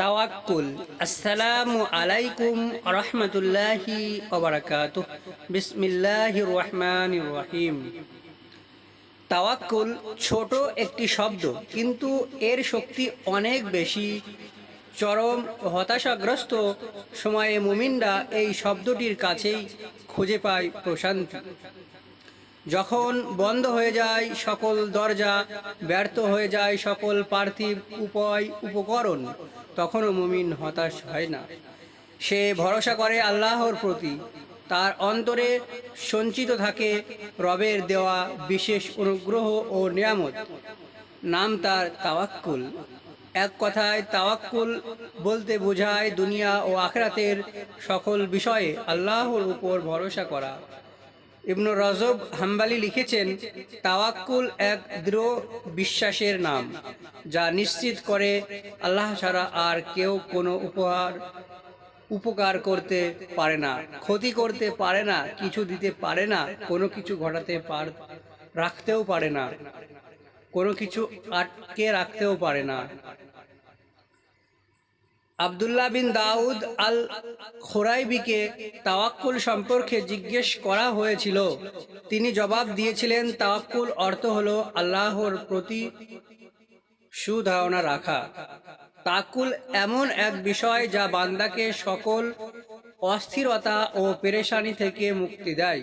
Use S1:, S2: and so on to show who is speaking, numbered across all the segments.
S1: তাওয়াক্কুল। আসসালামু আলাইকুম রহমতুল্লাহি ওবরাকাত বিসমিল্লাহির রহমানির রহিম। তাওয়াক্কুল ছোট একটি শব্দ, কিন্তু এর শক্তি অনেক বেশি। চরম হতাশাগ্রস্ত সময়ে মুমিনরা এই শব্দটির কাছেই খুঁজে পায় প্রশান্তি। যখন বন্ধ হয়ে যায় সকল দরজা, ব্যর্থ হয়ে যায় সকল পার্থিব উপায়, উপকরণ, তখনও মুমিন হতাশ হয় না। সে ভরসা করে আল্লাহর প্রতি। তার অন্তরে সঞ্চিত থাকে রবের দেওয়া বিশেষ অনুগ্রহ ও নিয়ামত। নাম তার তাওয়াক্কুল। এক কথায় তাওয়াক্কুল বলতে বোঝায় দুনিয়া ও আখরাতের সকল বিষয়ে আল্লাহর উপর ভরসা করা। ইবনু রজব হাম্বালি লিখেছেন, তাওয়াক্কুল এক দৃঢ় বিশ্বাসের নাম, যা নিশ্চিত করে আল্লাহ ছাড়া আর কেউ কোনো উপহার উপকার করতে পারে না, ক্ষতি করতে পারে না, কিছু দিতে পারে না, কোনো কিছু ঘটাতে পার, রাখতেও পারে না, কোনো কিছু আটকে রাখতেও পারে না। আবদুল্লাহ বিন দাউদ আল খোরাইবিকে তাওয়াক্কুল সম্পর্কে জিজ্ঞেস করা হয়েছিল। তিনি জবাব দিয়েছিলেন, তাওয়াক্কুল অর্থ হলো আল্লাহর প্রতি সুধারণা রাখা। তাকুল এমন এক বিষয় যা বান্দাকে সকল অস্থিরতা ও পেরেশানি থেকে মুক্তি দেয়।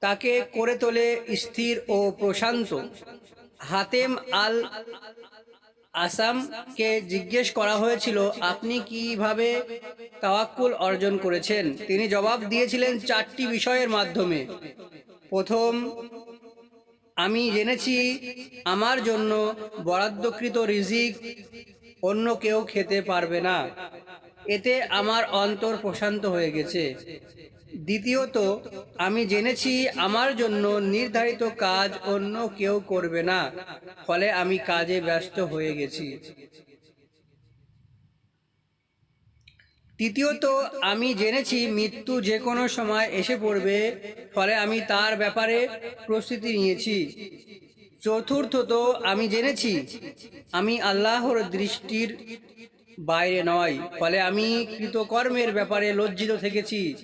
S1: তাকে করে তোলে স্থির ও প্রশান্ত। হাতেম আল আসামকে জিজ্ঞেস করা হয়েছিল, আপনি কীভাবে তাওয়াক্কুল অর্জন করেছেন? তিনি জবাব দিয়েছিলেন, চারটি বিষয়ের মাধ্যমে। প্রথম, আমি জেনেছি আমার জন্য বরাদ্দকৃত রিজিক অন্য কেউ খেতে পারবে না। এতে আমার অন্তর প্রশান্ত হয়ে গেছে। দ্বিতীয়ত আমি জেনেছি আমার জন্য নির্ধারিত কাজ অন্য কেউ করবে না, ফলে আমি কাজে ব্যস্ত হয়ে গেছি। তৃতীয়ত, আমি জেনেছি মৃত্যু যে কোনো সময় এসে পড়বে, ফলে আমি তার ব্যাপারে প্রস্তুতি নিয়েছি। চতুর্থত, আমি জেনেছি আমি আল্লাহর দৃষ্টির বাইরে নয়, ফলে আমি কৃতকর্মের ব্যাপারে লজ্জিত থেকেছি।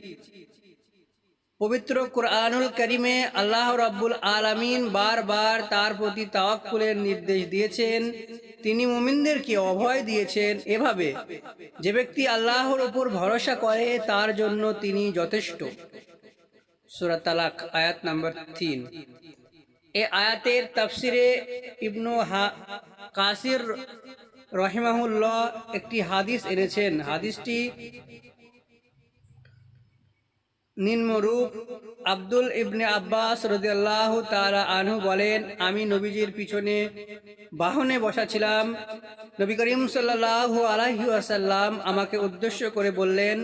S1: পবিত্র কোরআনুল করিমে আল্লাহ রাব্বুল আলামিন বারবার তার প্রতি তাওয়াক্কুলের নির্দেশ দিয়েছেন। তিনি মুমিনদেরকে অভয় দিয়েছেন এভাবে। যে ব্যক্তি আল্লাহর উপর ভরসা করে, তার জন্য তিনি যথেষ্ট। সুরাত তালাক, আয়াত নাম্বার তিন। এ আয়াতের তাফসিরে ইবনু হা, কাসির রহিমাহুল্লাহ একটি হাদিস এনেছেন। হাদিসটি নিম্নরূপ আব্দুল ইবনে আব্বাস রদিয়াল্লাহ তারা আনহু বলেন, আমি নবীজির পিছনে বাহনে বসা ছিলাম। নবী করিম সাল্লাহ আলাহি আমাকে উদ্দেশ্য করে বললেন,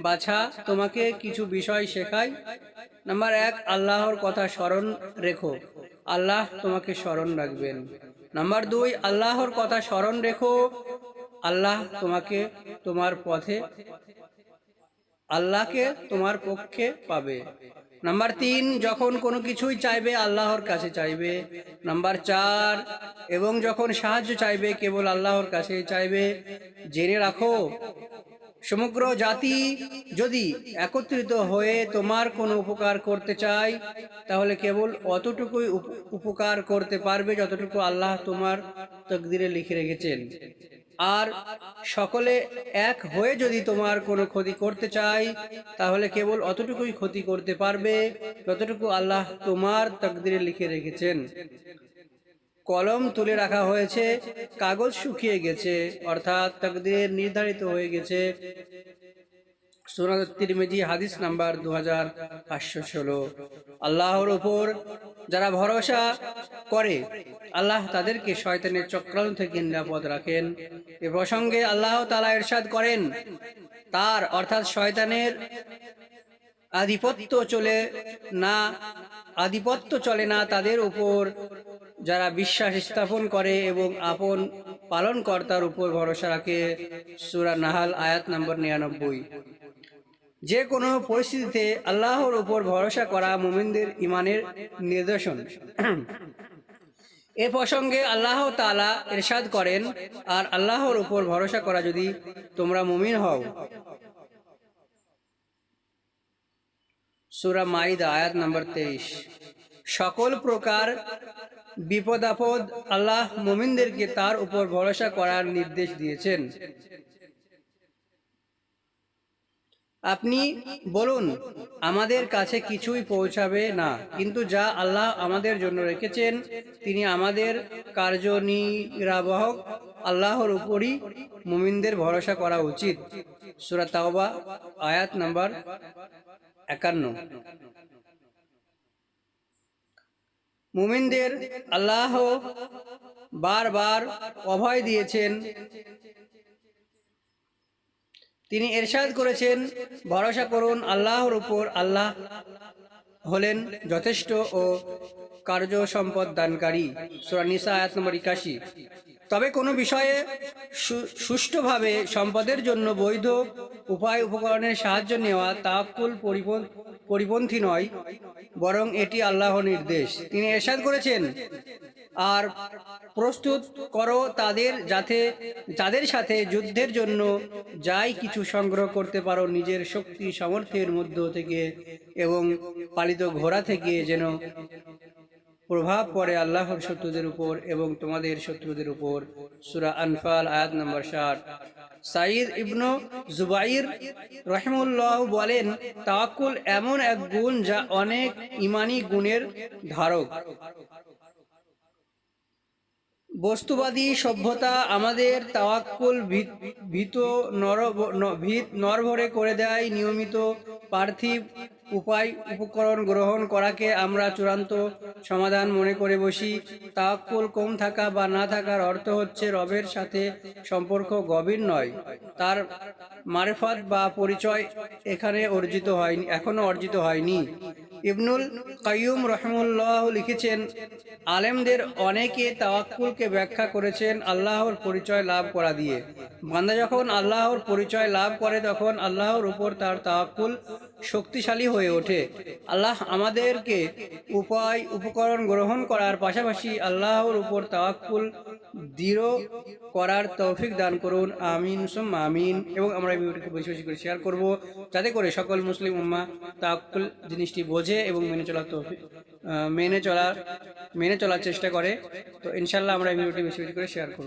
S1: বাছা, তোমাকে কিছু বিষয় শেখাই। নাম্বার এক, আল্লাহর কথা স্মরণ রেখো। আল্লাহ তোমাকে স্মরণ রাখবেন। নাম্বার দুই, আল্লাহর কথা স্মরণ রেখো। আল্লাহ তোমাকে তোমার পথে আল্লাহকে তোমার পক্ষে পাবে। নাম্বার তিন, যখন কোনো কিছুই চাইবে, আল্লাহর কাছে চাইবে। নাম্বার চার, এবং যখন সাহায্য চাইবে, কেবল আল্লাহর কাছে চাইবে। জেনে রাখো, সমগ্র জাতি যদি একত্রিত হয়ে তোমার কোনো উপকার করতে চায়, তাহলে কেবল অতটুকুই উপকার করতে পারবে যতটুকু আল্লাহ তোমার তকদিরে লিখে রেখেছেন। আর সকলে এক হয়ে যদি তোমার কোনো ক্ষতি করতে চাই তাহলে কেবল অতটুকুই ক্ষতি করতে পারবে যতটুকু আল্লাহ তোমার তকদিরে লিখে রেখেছেন। কলম তুলে রাখা হয়েছে, কাগজ শুকিয়ে গেছে, অর্থাৎ তকদির নির্ধারিত হয়ে গেছে। হাদিস নাম্বার দু হাজার ষোলো। আল্লাহর ওপর যারা ভরসা করে আল্লাহ তাদেরকে শয়তানের চক্রান্ত থেকে নিরাপদ রাখেন। এ প্রসঙ্গে আল্লাহ তালা এরশাদ করেন, তার অর্থাৎ শয়তানের আধিপত্য চলে না, আধিপত্য চলে না তাদের উপর। যারা বিশ্বাস স্থাপন করে এবং আপন পালনকর্তার উপর ভরসা রাখে, সুরা নাহাল আয়াত নম্বর নিরানব্বই। যে কোনো পরিস্থিতিতে আল্লাহর উপর ভরসা করা মুমিনদের ইমানের নিদর্শন। এ প্রসঙ্গে আল্লাহ তালা এরশাদ করেন, আর আল্লাহর উপর ভরসা করা যদি তোমরা মুমিন হও। সুরা মাইদ আয়াত নম্বর তেইশ। সকল প্রকার বিপদাপদ আল্লাহ মুমিনদেরকে তার উপর ভরসা করার নির্দেশ দিয়েছেন। আপনি বলুন, আমাদের কাছে কিছুই পৌঁছাবে না, কিন্তু যা আল্লাহ আমাদের জন্য রেখেছেন, তিনি আমাদের কার্যনির্বাহক, আল্লাহর উপরই মুমিনদের ভরসা করা উচিত। সুরা তাওবা, আয়াত নাম্বার একান্ন। মুমিনদের আল্লাহ বারবার অভয় দিয়েছেন তিনি এরশাদ করেছেন, ভরসা করুন, আল্লাহর উপর আল্লাহ হলেন যথেষ্ট ও কার্য সম্পদ দানকারী। সুরানিসা আয়াত নম্বর একাশি। তবে কোনো বিষয়ে সুষ্ঠুভাবে সম্পদের জন্য বৈধ উপায় উপকরণের সাহায্য নেওয়া তাকুল পরিপন্থী নয়, বরং এটি আল্লাহর নির্দেশ। তিনি এরশাদ করেছেন আর প্রস্তুত করো তাদের যাতে, যাদের সাথে যুদ্ধের জন্য যাই কিছু সংগ্রহ করতে পারো নিজের শক্তি সামর্থ্যের মধ্য থেকে এবং পালিত ঘোড়া থেকে যেন প্রভাব পড়ে আল্লাহর শত্রুদের উপর এবং তোমাদের শত্রুদের উপর। সুরা আনফাল, আয়াত নম্বর ষাট সাইদ ইবনু জুবাইর রহমুল্লাহ বলেন, তাওয়াক্কুল এমন এক গুণ যা অনেক ইমানি গুণের ধারক। বস্তুবাদী সভ্যতা আমাদের তাওয়াক্কুল ভীত- নর ভীত নরভরে করে দেয় নিয়মিত পার্থিব উপায় উপকরণ গ্রহণ করাকে আমরা চূড়ান্ত সমাধান মনে করে বসি। তাওয়াক্কুল কম থাকা বা না থাকার অর্থ হচ্ছে রবের সাথে সম্পর্ক গভীর নয়। তার মারেফত বা পরিচয় এখানে অর্জিত হয়নি, এখনও অর্জিত হয়নি। ইবনুল কাইয়ুম রহমুল্লাহ লিখেছেন আলেমদের অনেকে তাওয়াক্কুলকে ব্যাখ্যা করেছেন আল্লাহর পরিচয় লাভ করা দিয়ে। বান্দা যখন আল্লাহর পরিচয় লাভ করে তখন আল্লাহর উপর তার তাওয়াক্কুল শক্তিশালী হয়ে ওঠে। আল্লাহ আমাদেরকে উপায়, উপকরণ গ্রহণ করার পাশাপাশি আল্লাহর উপর তাওয়াক্কুল দৃঢ় করার তৌফিক দান করুন, আমিন সুম আমিন। এবং আমরা এই ভিডিওটিকে বেশি বেশি করে শেয়ার করব, যাতে করে সকল মুসলিম উম্মা তাকুল জিনিসটি বোঝে এবং মেনে চলার তৌফিক মেনে চলার মেনে চলার চেষ্টা করে। তো ইনশাল্লাহ আমরা এই ভিডিওটি বেশি বেশি করে শেয়ার করব।